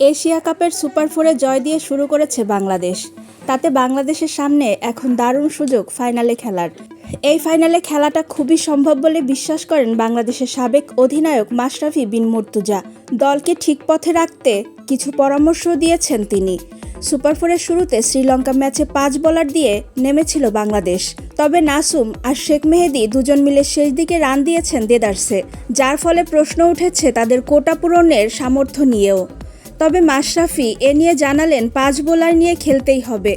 Asia কাপের super ফোরে জয় দিয়ে শুরু করেছে বাংলাদেশ। তাতে বাংলাদেশের সামনে এখন দারুণ সুযোগ ফাইনালে খেলার। এই ফাইনালে খেলাটা খুবই সম্ভব বলে বিশ্বাস করেন বাংলাদেশের সাবেক অধিনায়ক মাশরাফি বিন মুর্তুজা। দলকে ঠিক পথে রাখতে কিছু পরামর্শ দিয়েছেন তিনি। সুপার ফোরের শুরুতে শ্রীলঙ্কা ম্যাচে পাঁচ বলার দিয়ে নেমেছিল বাংলাদেশ। তবে নাসুম আর শেখ মেহেদি দুজন মিলে শেষ দিকে রান দিয়েছেন দেদারসে, যার ফলে প্রশ্ন উঠেছে তাদের কোটা পূরণের সামর্থ্য নিয়েও। তবে মাশরাফি এ নিয়ে জানালেন পাঁচ বোলার নিয়ে খেলতেই হবে।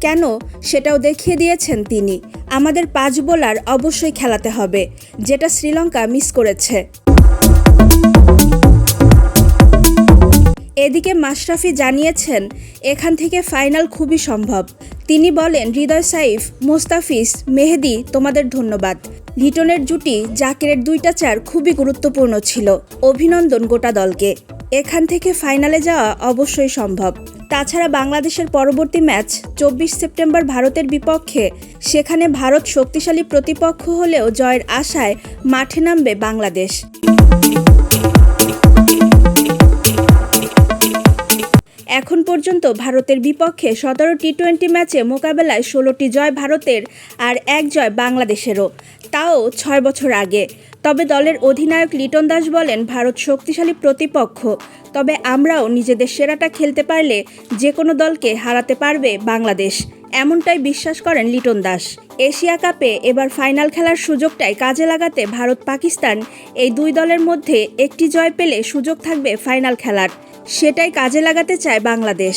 কেন? সেটাও দেখিয়ে দিয়েছেন তিনি। আমাদের পাঁচ বোলার অবশ্যই খেলাতে হবে, যেটা শ্রীলঙ্কা মিস করেছে। এদিকে মাশরাফি জানিয়েছেন, এখান থেকে ফাইনাল খুবই সম্ভব। তিনি বলেন, হৃদয় সাইফ, মোস্তাফিজ, মেহেদি, তোমাদের ধন্যবাদ। লিটনের জুটি জাকিরের দুইটা চার খুবই গুরুত্বপূর্ণ ছিল। অভিনন্দন গোটা দলকে। এখান থেকে ফাইনালে যাওয়া অবশ্যই সম্ভব। তাছাড়া বাংলাদেশের পরবর্তী ম্যাচ চব্বিশ সেপ্টেম্বর ভারতের বিপক্ষে, সেখানে ভারত শক্তিশালী প্রতিপক্ষ হলেও জয়ের আশায় মাঠে নামবে বাংলাদেশ। এখন পর্যন্ত ভারতের বিপক্ষে সতেরো টি টোয়েন্টি ম্যাচে মোকাবেলায় ষোলোটি জয় ভারতের আর এক জয় বাংলাদেশেরও। তাও ছয় বছর আগে। তবে দলের অধিনায়ক লিটন দাস বলেন, ভারত শক্তিশালী প্রতিপক্ষ। তবে আমরাও নিজেদের সেরাটা খেলতে পারলে যে কোনো দলকে হারাতে পারবে বাংলাদেশ। এমনটাই বিশ্বাস করেন লিটন দাস। এশিয়া কাপে এবার ফাইনাল খেলার সুযোগটাই কাজে লাগাতে ভারত পাকিস্তান এই দুই দলের মধ্যে একটি জয় পেলে সুযোগ থাকবে ফাইনাল খেলার। সেটাই কাজে লাগাতে চায় বাংলাদেশ।